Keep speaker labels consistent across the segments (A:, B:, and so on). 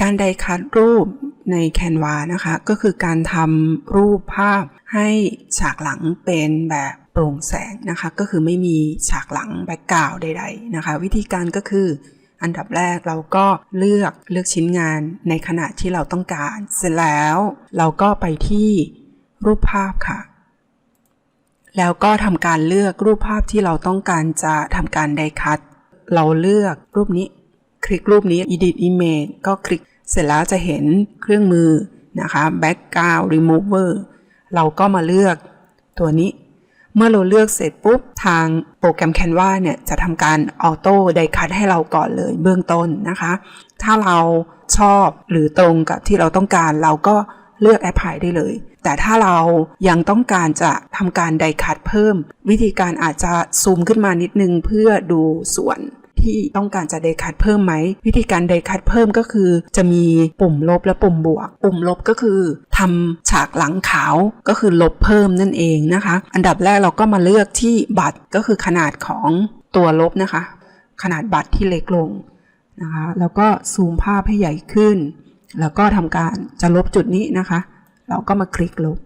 A: การไดคัดรูปใน Canva นะคะ ก็คือการทำรูปภาพให้ฉากหลังเป็นแบบโปร่งแสงนะคะ ก็คือไม่มีฉากหลังแบ็กกราวด์ใด ๆนะคะ วิธีการก็คืออันดับแรกเราก็เลือกเลือกชิ้นงานในขณะที่เราต้องการ เสร็จแล้วเราก็ไปที่รูปภาพค่ะ แล้วก็ทำการเลือกรูปภาพที่เราต้องการจะทำการไดคัตเราเลือกรูปนี้ คลิกรูปนี้ edit image ก็คลิก เสร็จแล้วจะเห็นเครื่องมือนะคะ background remover เราก็มาเลือกตัวนี้ เมื่อเราเลือกเสร็จปุ๊บ ทางโปรแกรม Canva เนี่ย จะทำการออโต้ไดคัตให้เราก่อนเลยเบื้องต้นนะคะ ถ้าเราชอบหรือตรงกับที่เราต้องการเราก็เลือกแอปพลายได้เลย แต่ถ้าเรายังต้องการจะทำการไดคัตเพิ่ม วิธีการอาจจะซูมขึ้นมานิดนึงเพื่อดูส่วน ที่ต้องการจะไดคัตเพิ่มไหม วิธีการไดคัตเพิ่มก็คือ จะมีปุ่มลบและปุ่มบวก ปุ่มลบก็คือทำฉากหลังขาวก็คือลบเพิ่มนั่นเองนะคะ อันดับแรกเราก็มาเลือกที่บัตรก็คือขนาดของตัวลบนะคะ ขนาดบัตรที่เล็กลงนะคะแล้วก็ซูมภาพให้ใหญ่ขึ้น แล้วก็ทำการจะลบจุดนี้นะคะ เราก็มาคลิกลบ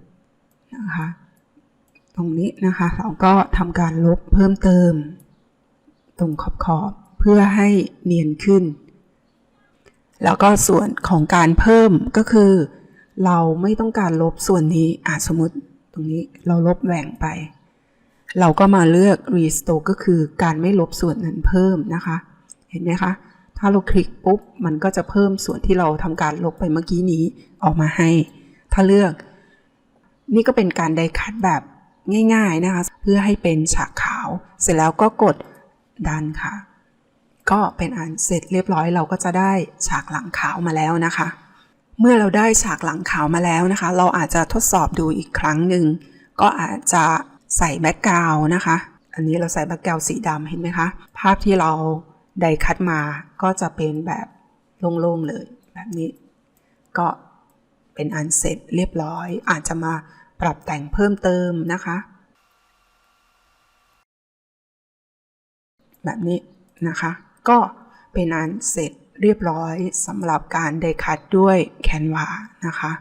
A: นะคะตรงนี้นะคะเราก็ทำการลบเพิ่มเติม ตรงขอบขอบ พื่อให้เนียนขึ้น แล้วก็ส่วนของการเพิ่มก็คือ เราไม่ต้องการลบส่วนนี้อาสมมติตรงนี้เราลบแหว่งไป เราก็มาเลือก restore ก็คือการไม่ลบส่วนนั้นเพิ่มนะคะ เห็นไหมคะ ถ้าเราคลิกปุ๊บ มันก็จะเพิ่มส่วนที่เราทำการลบไปเมื่อกี้นี้ออกมาให้ ถ้าเลือก นี่ก็เป็นการไดคัดแบบง่าย ๆนะคะ เพื่อให้เป็นฉากขาว เสร็จแล้วก็กดดันค่ะ ก็เป็นอันเสร็จเรียบร้อยเราก็จะได้ฉากหลังขาวมาแล้วนะคะ เมื่อเราได้ฉากหลังขาวมาแล้วนะคะ เราอาจจะทดสอบดูอีกครั้งหนึ่งก็อาจจะใส่แบ็กกราวนะคะ อันนี้เราใส่แบ็กกราวสีดำเห็นไหมคะ ภาพที่เราไดคัดมาก็จะเป็นแบบโล่งๆเลยแบบนี้ ก็เป็นอันเสร็จเรียบร้อย อาจจะมาปรับแต่งเพิ่มเติมนะคะ แบบนี้นะคะ ก็เป็นอันเสร็จเรียบร้อยสำหรับการไดคัดด้วยแคนวานะคะ